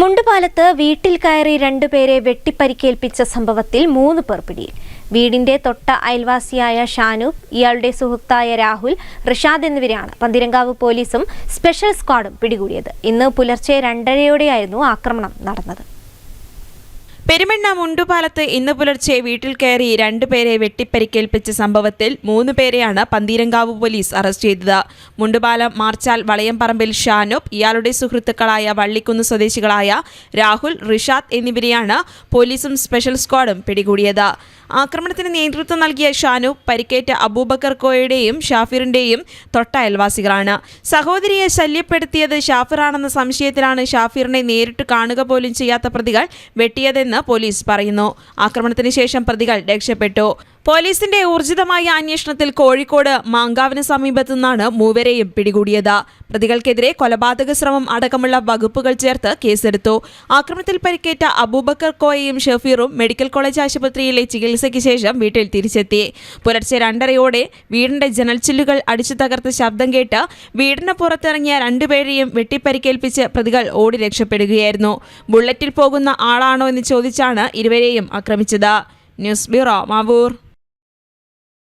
മുണ്ടുപാലത്ത് വീട്ടിൽ കയറി രണ്ടുപേരെ വെട്ടിപ്പരിക്കേൽപ്പിച്ച സംഭവത്തിൽ മൂന്ന് പേർ പിടിയിൽ. വീടിന്റെ തൊട്ട അയൽവാസിയായ ഷാനൂബ് ഇയാളുടെ സുഹൃത്തായ രാഹുൽ റിഷാദ് എന്നിവരാണ് പന്തിരങ്കാവ് പോലീസും സ്പെഷ്യൽ സ്ക്വാഡും പിടികൂടിയത്. ഇന്ന് പുലർച്ചെ രണ്ടരയോടെയായിരുന്നു ആക്രമണം നടന്നത്. പെരുമെണ്ണ മുണ്ടുപാലത്ത് ഇന്ന് പുലർച്ചെ വീട്ടിൽ കയറി രണ്ടുപേരെ വെട്ടിപ്പരിക്കേൽപ്പിച്ച സംഭവത്തിൽ മൂന്ന് പേരെയാണ് പന്തീരങ്കാവ് പോലീസ് അറസ്റ്റ് ചെയ്തത്. മുണ്ടുപാലം മാർച്ചാൽ വളയംപറമ്പിൽ ഷാനോബ് ഇയാളുടെ സുഹൃത്തുക്കളായ വള്ളിക്കുന്ന് സ്വദേശികളായ രാഹുൽ റിഷാദ് എന്നിവരെയാണ് പോലീസും സ്പെഷ്യൽ സ്ക്വാഡും പിടികൂടിയത്. ആക്രമണത്തിന് നേതൃത്വം നൽകിയ ഷാനു പരിക്കേറ്റ അബൂബക്കർ കോയയുടെയും ഷാഫിറിന്റെയും തൊട്ട അയൽവാസികളാണ് സഹോദരിയെ ശല്യപ്പെടുത്തിയത് ഷാഫിറാണെന്ന സംശയത്തിലാണ് ഷാഫിറിനെ നേരിട്ട് കാണുക പോലും ചെയ്യാത്ത പ്രതികൾ വെട്ടിയതെന്ന് പോലീസ് പറയുന്നു. ആക്രമണത്തിന് ശേഷം പ്രതികൾ രക്ഷപ്പെട്ടു. പോലീസിന്റെ ഊർജിതമായ അന്വേഷണത്തിൽ കോഴിക്കോട് മാങ്കാവിന് സമീപത്തു നിന്നാണ് മൂവരെയും പിടികൂടിയത്. പ്രതികൾക്കെതിരെ കൊലപാതക ശ്രമം അടക്കമുള്ള വകുപ്പുകൾ ചേർത്ത് കേസെടുത്തു. ആക്രമണത്തിൽ പരിക്കേറ്റ അബൂബക്കർ കോയയും ഷഫീറും മെഡിക്കൽ കോളേജ് ആശുപത്രിയിലെ ചികിത്സയ്ക്ക് ശേഷം വീട്ടിൽ തിരിച്ചെത്തി. പുലർച്ചെ രണ്ടരയോടെ വീടിന്റെ ജനൽച്ചില്ലുകൾ അടിച്ചു തകർത്ത ശബ്ദം കേട്ട് വീടിന് പുറത്തിറങ്ങിയ രണ്ടുപേരെയും വെട്ടിപ്പരിക്കേൽപ്പിച്ച് പ്രതികൾ ഓടി രക്ഷപ്പെടുകയായിരുന്നു. ബുള്ളറ്റിൽ പോകുന്ന ആളാണോ എന്ന് ചോദിച്ചാണ് ഇരുവരെയും ആക്രമിച്ചത്. News bureau Mavoor.